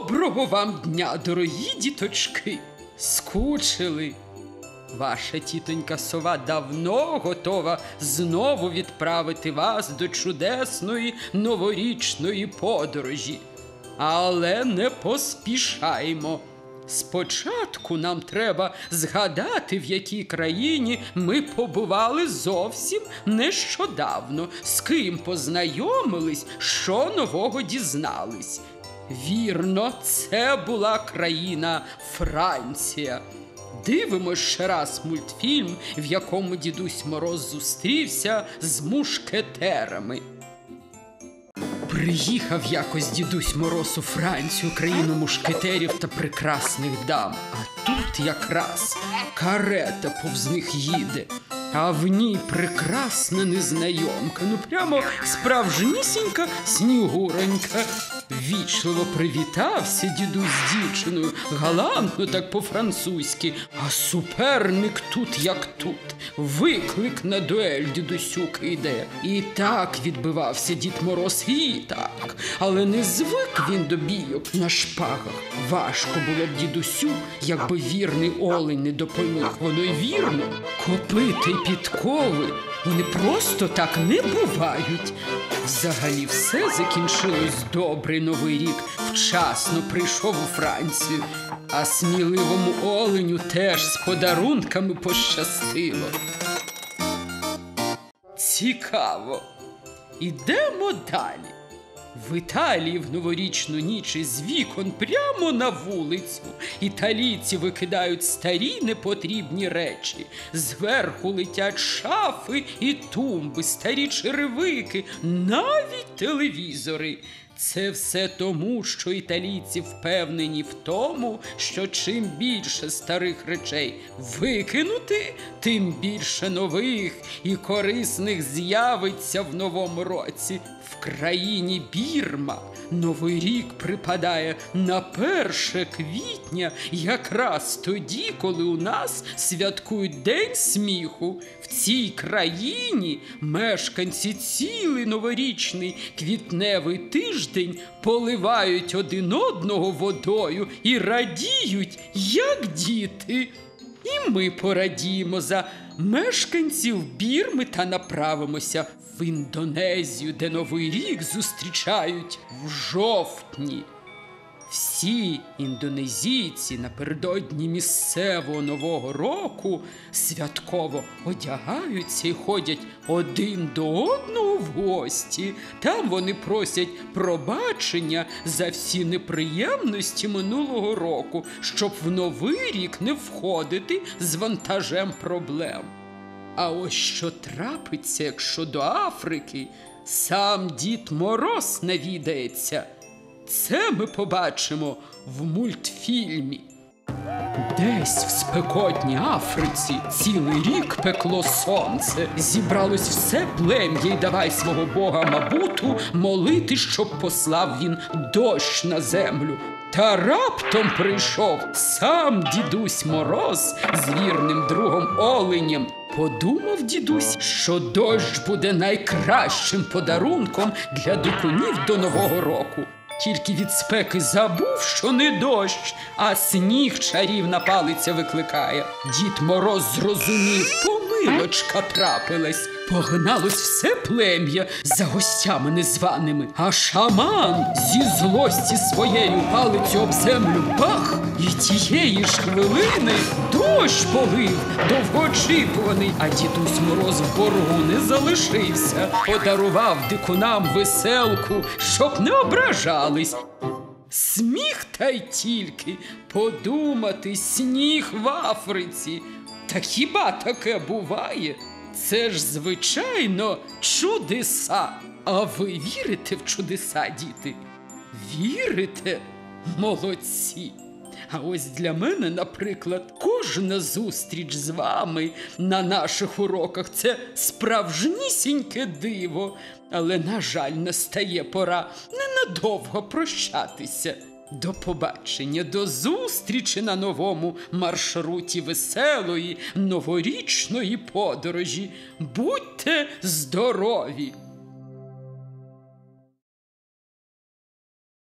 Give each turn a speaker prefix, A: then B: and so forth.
A: Доброго вам дня, дорогі діточки! Скучили. Ваша тітонька сова давно готова знову відправити вас до чудесної новорічної подорожі. Але не поспішаємо. Спочатку нам треба згадати, в якій країні ми побували зовсім нещодавно, з ким познайомились, що нового дізнались. Вірно, це була країна Франція. Дивимось ще раз мультфільм, в якому дідусь Мороз зустрівся з мушкетерами. Приїхав якось дідусь Мороз у Францію, країну мушкетерів та прекрасних дам. А тут якраз карета повз них їде. А в ній прекрасна незнайомка, ну прямо справжнісінька снігуронька. Вічливо привітався дідусь з дівчиною, галантно так по-французьки, а суперник тут як тут. Виклик на дуель дідусю киде. І так відбивався дід Мороз, і так. Але не звик він до бійок на шпагах. Важко було б дідусю, якби вірний олень не допоміг. Воно й вірно. Копити підкови. Вони просто так не бувають. Взагалі все закінчилось добре. Новий рік вчасно прийшов у Францію, а сміливому оленю теж з подарунками пощастило. Цікаво. Ідемо далі. В Італії в новорічну ніч із вікон прямо на вулицю. Італійці викидають старі непотрібні речі. Зверху летять шафи і тумби, старі черевики, навіть телевізори. Це все тому, що італійці впевнені в тому, що чим більше старих речей викинути, тим більше нових і корисних з'явиться в новому році. В країні Бірма Новий рік припадає на 1 квітня, якраз тоді, коли у нас святкують День сміху. В цій країні мешканці цілий новорічний квітневий тиждень поливають один одного водою і радіють, як діти. І ми порадіємо за мешканців Бірми та направимося в Індонезію, де Новий рік зустрічають в жовтні. Всі індонезійці напередодні місцевого нового року святково одягаються і ходять один до одного в гості. Там вони просять пробачення за всі неприємності минулого року, щоб в новий рік не входити з вантажем проблем. А ось що трапиться, якщо до Африки сам дід Мороз навідається. Це ми побачимо в мультфільмі. Десь в спекотній Африці цілий рік пекло сонце. Зібралось все плем'я й давай свого бога Мабуту молити, щоб послав він дощ на землю. Та раптом прийшов сам дідусь Мороз з вірним другом Оленем. Подумав дідусь, що дощ буде найкращим подарунком для дикунів до Нового року. Тільки від спеки забув, що не дощ, а сніг чарівна палиця викликає. Дід Мороз зрозумів, помилочка трапилась. Погналось все плем'я за гостями незваними, а шаман зі злості своєю палицю об землю бах, і тієї ж хвилини дощ полив, довгоочікуваний, а дідусь Мороз в боргу не залишився, подарував дикунам веселку, щоб не ображались. Сміх та й тільки подумати сніг в Африці. Та хіба таке буває? Це ж звичайно чудеса. А ви вірите в чудеса, діти? Вірите? Молодці. А ось для мене, наприклад, кожна зустріч з вами на наших уроках це справжнісіньке диво. Але, на жаль, настає пора ненадовго прощатися. До побачення, до зустрічі на новому маршруті веселої новорічної подорожі. Будьте здорові!